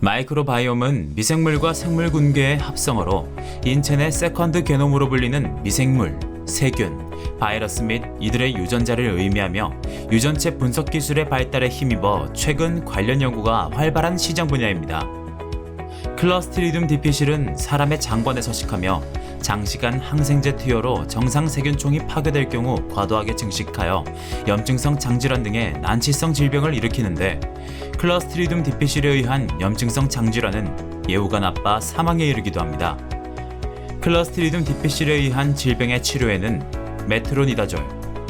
마이크로바이옴은 미생물과 생물 군계의 합성어로 인체 내 세컨드 게놈으로 불리는 미생물, 세균, 바이러스 및 이들의 유전자를 의미하며 유전체 분석 기술의 발달에 힘입어 최근 관련 연구가 활발한 시장 분야입니다. 클러스트리둠 디피실은 사람의 장관에 서식하며 장시간 항생제 투여로 정상 세균총이 파괴될 경우 과도하게 증식하여 염증성 장질환 등의 난치성 질병을 일으키는데 클러스트리둠 디피실에 의한 염증성 장질환은 예후가 나빠 사망에 이르기도 합니다. 클러스트리둠 디피실에 의한 질병의 치료에는 메트로니다졸,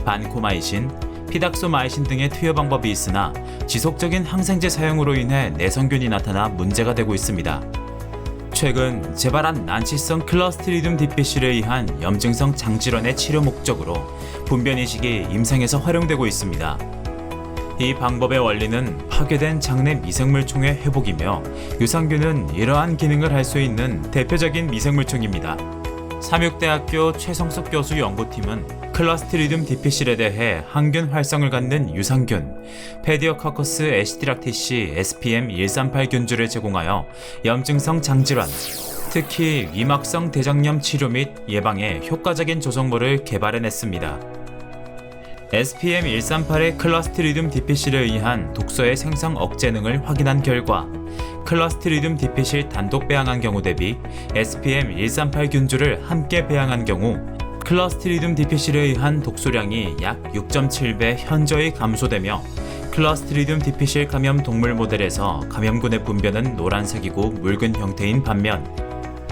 반코마이신, 피닥소마이신 등의 투여 방법이 있으나 지속적인 항생제 사용으로 인해 내성균이 나타나 문제가 되고 있습니다. 최근 재발한 난치성 클러스트리둠 디피실에 의한 염증성 장질환의 치료 목적으로 분변 이식이 임상에서 활용되고 있습니다. 이 방법의 원리는 파괴된 장내 미생물총의 회복이며 유산균은 이러한 기능을 할 수 있는 대표적인 미생물총입니다. 삼육대학교 최성숙 교수 연구팀은 클러스트리둠 디피실에 대해 항균 활성을 갖는 유산균 페디오커커스 에시디락티시 SPM 138균주를 제공하여 염증성 장질환 특히 위막성 대장염 치료 및 예방에 효과적인 조성물을 개발해냈습니다. SPM138의 클러스트리둠 디피실에 의한 독소의 생성 억제 능을 확인한 결과 클러스트리둠 디피실 단독 배양한 경우 대비 SPM138 균주를 함께 배양한 경우 클러스트리둠 디피실에 의한 독소량이 약 6.7배 현저히 감소되며 클러스트리둠 디피실 감염 동물 모델에서 감염군의 분변은 노란색이고 묽은 형태인 반면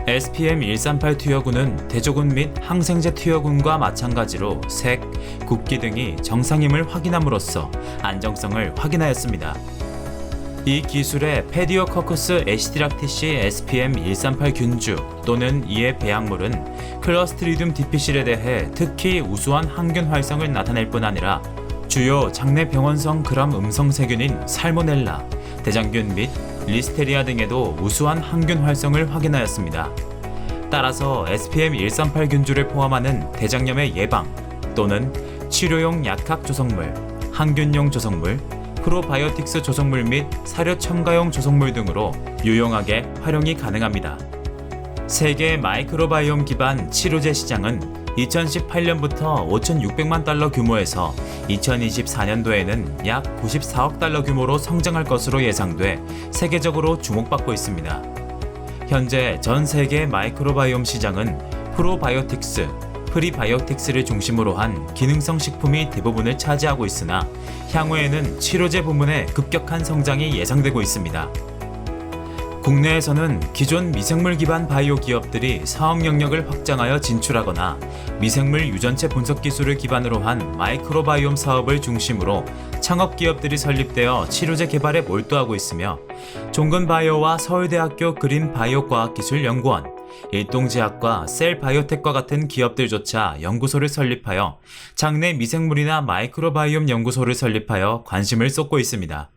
SPM138 투여군은 대조군 및 항생제 투여군과 마찬가지로 색, 굵기 등이 정상임을 확인함으로써 안정성을 확인하였습니다. 이 기술의 페디오커쿠스 에시디락티시 SPM138 균주 또는 이의 배양물은 클러스트리둠 디피실에 대해 특히 우수한 항균 활성을 나타낼 뿐 아니라 주요 장내 병원성 그람 음성 세균인 살모넬라, 대장균 및 리스테리아 등에도 우수한 항균 활성을 확인하였습니다. 따라서 SPM138 균주를 포함하는 대장염의 예방 또는 치료용 약학 조성물, 항균용 조성물, 프로바이오틱스 조성물 및 사료 첨가용 조성물 등으로 유용하게 활용이 가능합니다. 세계 마이크로바이옴 기반 치료제 시장은 2018년부터 5,600만 달러 규모에서 2024년도에는 약 94억 달러 규모로 성장할 것으로 예상돼 세계적으로 주목받고 있습니다. 현재 전 세계 마이크로바이옴 시장은 프로바이오틱스, 프리바이오틱스를 중심으로 한 기능성 식품이 대부분을 차지하고 있으나 향후에는 치료제 부문의 급격한 성장이 예상되고 있습니다. 국내에서는 기존 미생물 기반 바이오 기업들이 사업 영역을 확장하여 진출하거나 미생물 유전체 분석 기술을 기반으로 한 마이크로바이옴 사업을 중심으로 창업 기업들이 설립되어 치료제 개발에 몰두하고 있으며 종근바이오와 서울대학교 그린바이오과학기술연구원, 일동제약과 셀바이오텍과 같은 기업들조차 연구소를 설립하여 장내 미생물이나 마이크로바이옴 연구소를 설립하여 관심을 쏟고 있습니다.